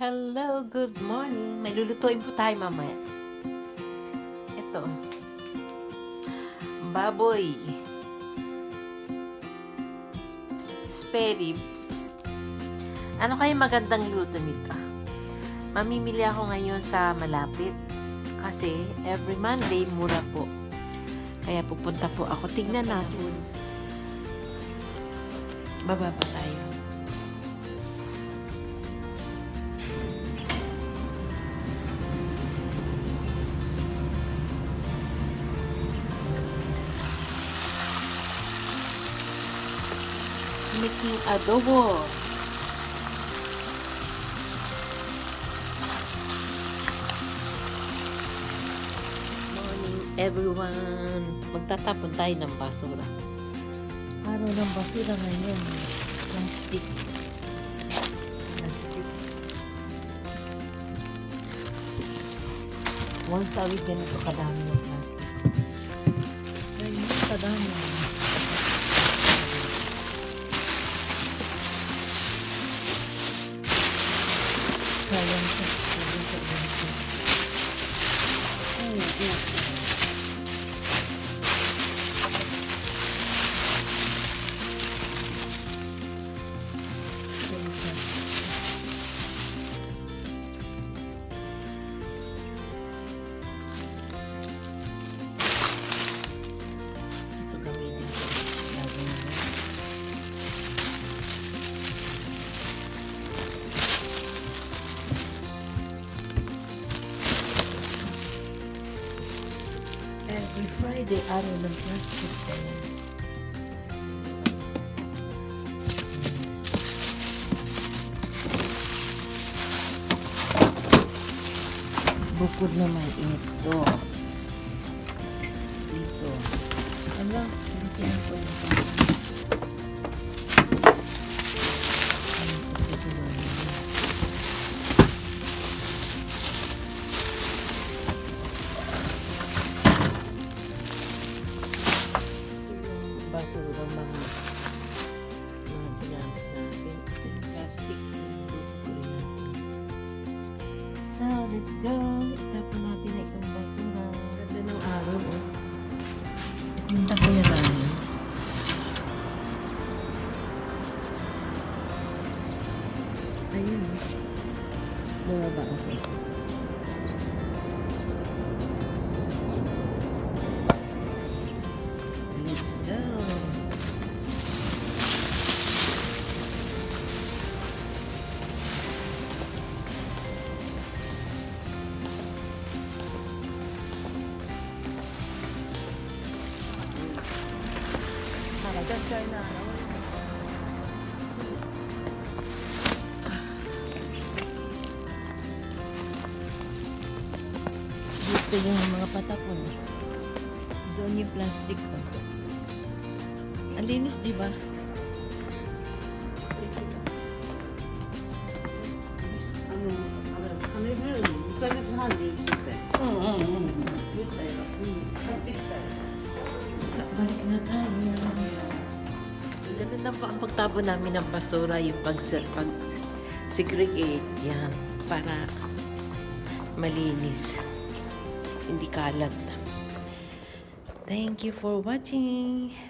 Hello, good morning. May lulutuin po tayo mamaya. Ito. Baboy. Spare rib. Ano kaya magandang luto nito? Mamimili ako ngayon sa malapit. Kasi every Monday, mura po. Kaya pupunta po ako. Tignan natin. Bababa tayo. Making adobo. Morning everyone. Magtatapon tayo ng basura. Araw ng basura ngayon. Plastic. Plastic. Once a week ganito kadami ng plastic. Ganyan kadami. Excelente. Every Friday, araw ng plastic ko. Bukod naman ito. Dito. Ano? Dito na So, let's go. Tapon natin na itong basura. Ganda ng araw, oh. Punta ko yan namin. Ayun, oh. Bumaba ako. Let's Dito yung mga patapon. Doon yung plastic ko. Ang linis, di ba? Balik na tayo. Ganun lang po ang pagtabo namin ng basura, yung pag, pag segregate yan para malinis. Hindi kalat. Thank you for watching.